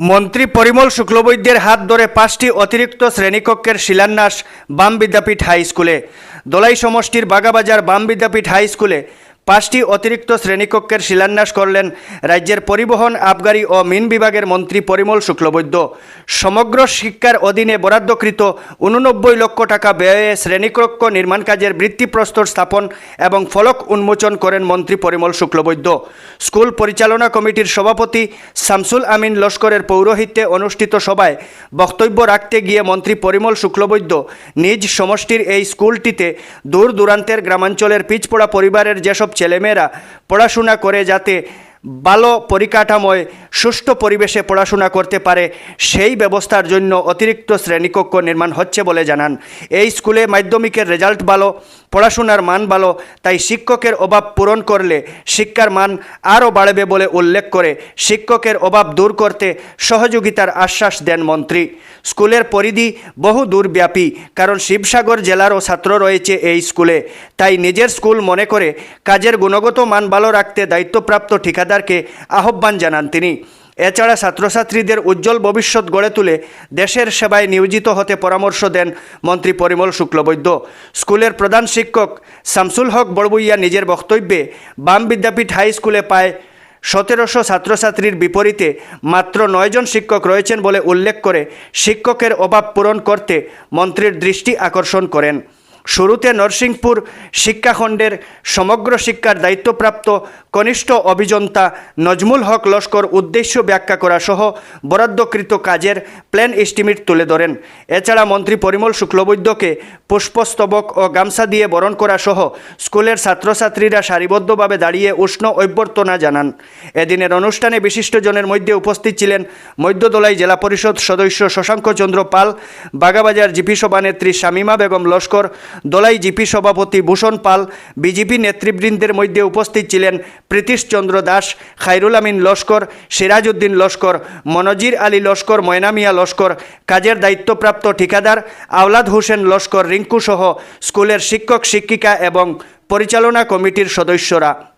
মন্ত্রী পরিমল শুক্লবৈদ্যের হাত ধরে পাঁচটি অতিরিক্ত শ্রেণীকক্ষের শিলান্যাস বাম বিদ্যাপীঠ হাই স্কুলে। দোলাই সমষ্টির বাগাবাজার বাম বিদ্যাপীঠ হাই স্কুলে পাঁচটি অতিরিক্ত শ্রেণীকক্ষের শিলান্যাস করলেন রাজ্যের পরিবহন, আবগারি ও মিন বিভাগের মন্ত্রী পরিমল শুক্লবৈদ্য। সমগ্র শিক্ষার অধীনে বরাদ্দকৃত উননব্বই লক্ষ টাকা ব্যয়ে শ্রেণীকক্ষ নির্মাণ কাজের ভিত্তিপ্রস্তর স্থাপন এবং ফলক উন্মোচন করেন মন্ত্রী পরিমল শুক্লবৈদ্য। স্কুল পরিচালনা কমিটির সভাপতি শামসুল আমিন লস্করের পৌরোহিত্যে অনুষ্ঠিত সভায় বক্তব্য রাখতে গিয়ে মন্ত্রী পরিমল শুক্লবৈদ্য নিজ সমষ্টির এই স্কুলটিতে দূর দূরান্তের গ্রামাঞ্চলের পিচপড়া পরিবারের যেসব ছেলেমেয়েরা পড়াশোনা করে যাতে ভালো পরিকাঠামোয় সুষ্ঠু পরিবেশে পড়াশোনা করতে পারে, সেই ব্যবস্থার জন্য অতিরিক্ত শ্রেণীকক্ষ নির্মাণ হচ্ছে বলে জানান। এই স্কুলে মাধ্যমিকের রেজাল্ট ভালো, পড়াশোনার মান ভালো, তাই শিক্ষকের অভাব পূরণ করলে শিক্ষার মান আরও বাড়বে বলে উল্লেখ করে শিক্ষকের অভাব দূর করতে সহযোগিতার আশ্বাস দেন মন্ত্রী। স্কুলের পরিধি বহু দূরব্যাপী, কারণ শিবসাগর জেলারও ছাত্র রয়েছে এই স্কুলে। তাই নিজের স্কুল মনে করে কাজের গুণগত মান ভালো রাখতে দায়িত্বপ্রাপ্ত ঠিকাদারকে আহ্বান জানান তিনি। এছাড়া ছাত্রছাত্রীদের উজ্জ্বল ভবিষ্যৎ গড়ে তুলে দেশের সেবায় নিয়োজিত হতে পরামর্শ দেন মন্ত্রী পরিমল শুক্লবৈদ্য। স্কুলের প্রধান শিক্ষক শামসুল হক বড়বুইয়া নিজের বক্তব্যে, বাম বিদ্যাপীঠ হাই স্কুলে পায় সতেরোশো ছাত্রছাত্রীর বিপরীতে মাত্র নয়জন শিক্ষক রয়েছেন বলে উল্লেখ করে শিক্ষকের অভাব পূরণ করতে মন্ত্রীর দৃষ্টি আকর্ষণ করেন। শুরুতে নরসিংপুর শিক্ষাখণ্ডের সমগ্র শিক্ষার দায়িত্বপ্রাপ্ত কনিষ্ঠ অভিযন্তা নজমুল হক লস্কর উদ্দেশ্য ব্যাখ্যা করা সহ বরাদ্দকৃত কাজের প্ল্যান এস্টিমেট তুলে ধরেন। এছাড়া মন্ত্রী পরিমল শুক্লবৈদ্যকে পুষ্পস্তবক ও গামছা দিয়ে বরণ করা সহ স্কুলের ছাত্রছাত্রীরা সারিবদ্ধভাবে দাঁড়িয়ে উষ্ণ অভ্যর্থনা জানান। এদিনের অনুষ্ঠানে বিশিষ্টজনের মধ্যে উপস্থিত ছিলেন মধ্যদোলাই জেলা পরিষদ সদস্য শশাঙ্ক চন্দ্র পাল, বাগাবাজার জিপি সভানেত্রী শামিমা বেগম লস্কর দোলাই জিপি সভাপতি ভূষণ পাল, বিজেপি নেতৃবৃন্দের মধ্যে উপস্থিত ছিলেন প্রীতিশ চন্দ্র দাস, খাইরুল আমিন লস্কর, সিরাজউদ্দিন লস্কর, মনজির আলী লস্কর ময়নামিয়া লস্কর, কাজের দায়িত্বপ্রাপ্ত ঠিকাদার আওলাদ হোসেন লস্কর, রিঙ্কু সহ স্কুলের শিক্ষক, শিক্ষিকা এবং পরিচালনা কমিটির সদস্যরা।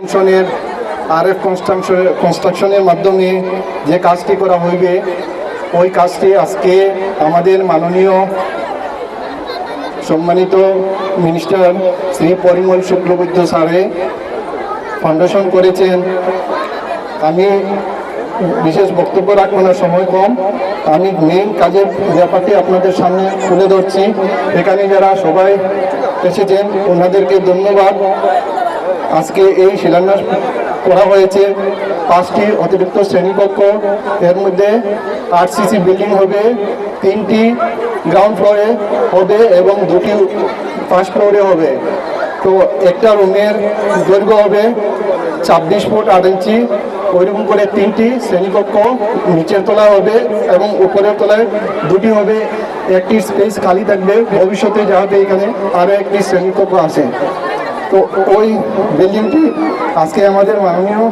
কনস্ট্রাকশনের আরএফ কনস্ট্রাকশন কনস্ট্রাকশনের মাধ্যমে যে কাজটি করা হইবে, ওই কাজটি আজকে আমাদের মাননীয় সম্মানিত মিনিস্টার শ্রী পরিমল শুক্লবৈদ্য স্যারে ফাউন্ডেশন করেছেন। আমি বিশেষ বক্তব্য রাখব সময় কম। আমি মেইন কাজের ব্যাপারটি আপনাদের সামনে তুলে ধরছি। এখানে যারা সবাই এসেছেন, ওনাদেরকে ধন্যবাদ। আজকে এই শিলান্যাস করা হয়েছে। পাঁচটি অতিরিক্ত শ্রেণীকক্ষ। এর মধ্যে আরসিসি বিল্ডিং হবে, তিনটি গ্রাউন্ড ফ্লোরে হবে এবং দুটি ফার্স্ট ফ্লোরে হবে। তো একটা রুমের দৈর্ঘ্য হবে ছাব্বিশ ফুট আট ইঞ্চি। ওইরকম করে তিনটি শ্রেণীকক্ষ নিচের তলায় হবে এবং উপরের তলায় দুটি হবে। একটি স্পেস খালি থাকবে। ভবিষ্যতে যাতে এখানে আরও একটি শ্রেণীকক্ষ আছে। তো ওই বিল্ডিংটি আজকে আমাদের মাননীয়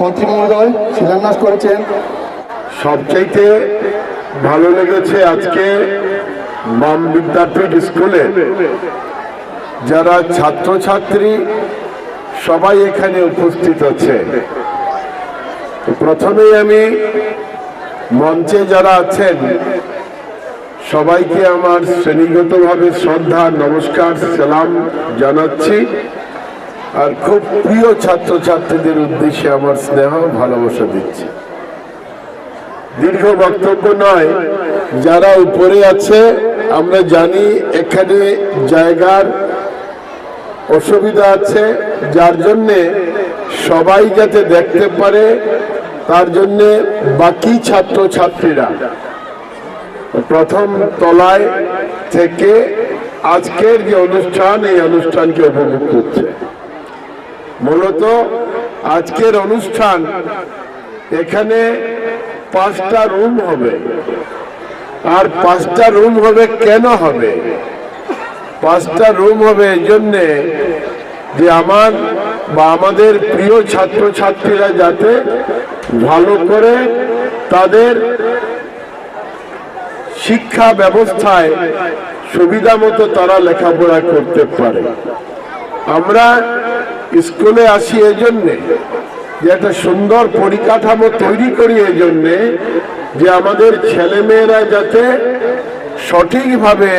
মন্ত্রী মহোদয় শিলান্যাস করেছেন। সবচাইতে ভালো লেগেছে আজকে বাম বিদ্যাপীঠ স্কুলে। যারা ছাত্রছাত্রী সবাই এখানে উপস্থিত আছে। প্রথমেই আমি মঞ্চে যারা আছেন, সবাইকে আমার শ্রেণীগতভাবে শ্রদ্ধা, নমস্কার, সালাম জানাচ্ছি। আর খুব প্রিয় ছাত্রছাত্রীদের উদ্দেশ্যে আমার স্নেহ, ভালোবাসা দিচ্ছি। দীর্ঘ বক্তব্য নয়, যারা উপরে আছে, আমরা জানি এখানে জায়গার অসুবিধা আছে, যার জন্যে সবাই যাতে দেখতে পারে, তার জন্যে বাকি ছাত্র ছাত্রীরা প্রথম তলায় থেকে আজকের যে অনুষ্ঠান, এই অনুষ্ঠানকে উপভোগ করছে। মূলত আজকের অনুষ্ঠান, এখানে পাঁচটা রুম হবে। আর পাঁচটা রুম হবে কেন হবে? পাঁচটা রুম হবে এই জন্যে যে আমার বা আমাদের প্রিয় ছাত্রছাত্রীরা যাতে ভালো করে তাদের শিক্ষা ব্যবস্থায় সুবিধা মতো তারা লেখাপড়া করতে পারে। আমরা স্কুলে আসি এই জন্যে যে একটা সুন্দর পরিকাঠামো তৈরি করি এই জন্যে যে আমাদের ছেলেমেয়েরা যাতে সঠিকভাবে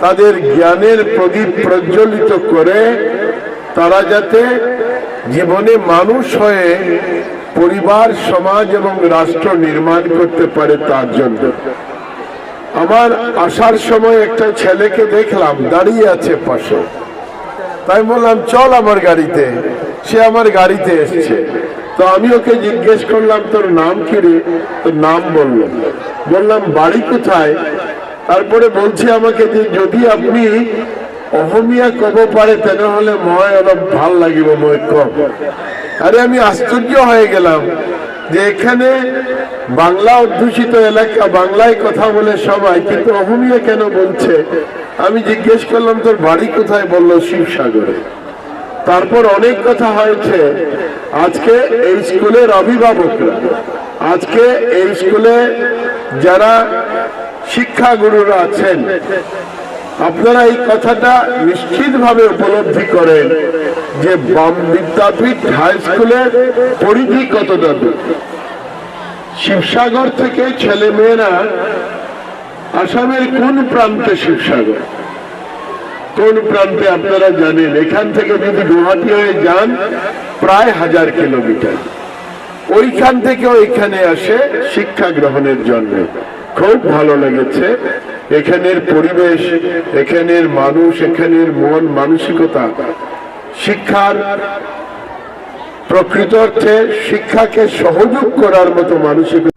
তাদের জ্ঞানের প্রদীপ প্রজ্বলিত করে তারা যাতে জীবনে মানুষ হয়ে পরিবার, সমাজ এবং রাষ্ট্র নির্মাণ করতে পারে তার জন্য। আমার আসার সময় একটা ছেলেকে দেখলাম, দাঁড়িয়ে আছে পাশে। তাই বললাম, চল আমার গাড়িতে। সে আমার গাড়িতে এসছে। তো আমি ওকে জিজ্ঞেস করলাম, তোর নাম কি রে? তোর নাম বলল। বললাম, বাড়ি কোথায়? তারপরে বলছে আমাকে যে, যদি আপনি অহমিয়া কব পারে তেনেহলে মই অলপ ভালো লাগিব, মই কম। আরে আমি আশ্চর্য হয়ে গেলাম যে এখানে বাংলা অধ্যুষিত এলাকা, বাংলায় কথা বলে সবাই, কিন্তু অহমিয়া কেন বলছে? আমি জিজ্ঞেস করলাম, তোর বাড়ি কোথায়? বলল, শিবসাগরে। তারপর অনেক কথা হয়েছে। আজকে এই স্কুলের অভিভাবকরা, আজকে এই স্কুলে যারা শিক্ষাগুরুরা আছেন আপনারা এই কথাটা নিশ্চিতভাবে উপলব্ধি করেন যে বাম বিদ্যাপীঠ হাই স্কুলের পরিধি কতটা দূর শিবসাগর থেকে ছেলে মেয়েরা আসামের কোন প্রান্তে শিবসাগর? কোন প্রান্তে আপনারা জানেন? এখান থেকে যদি গুয়াহাটি হয়ে যান, প্রায় হাজার কিলোমিটার। ওইখান থেকে ওইখানে আসে শিক্ষা গ্রহণের জন্য। খুব ভালো লেগেছে। এখানের পরিবেশ, এখানের মানুষ, এখানের মন মানসিকতা, শিক্ষার প্রকৃত অর্থে শিক্ষাকে সহযোগ করার মতো মানসিকতা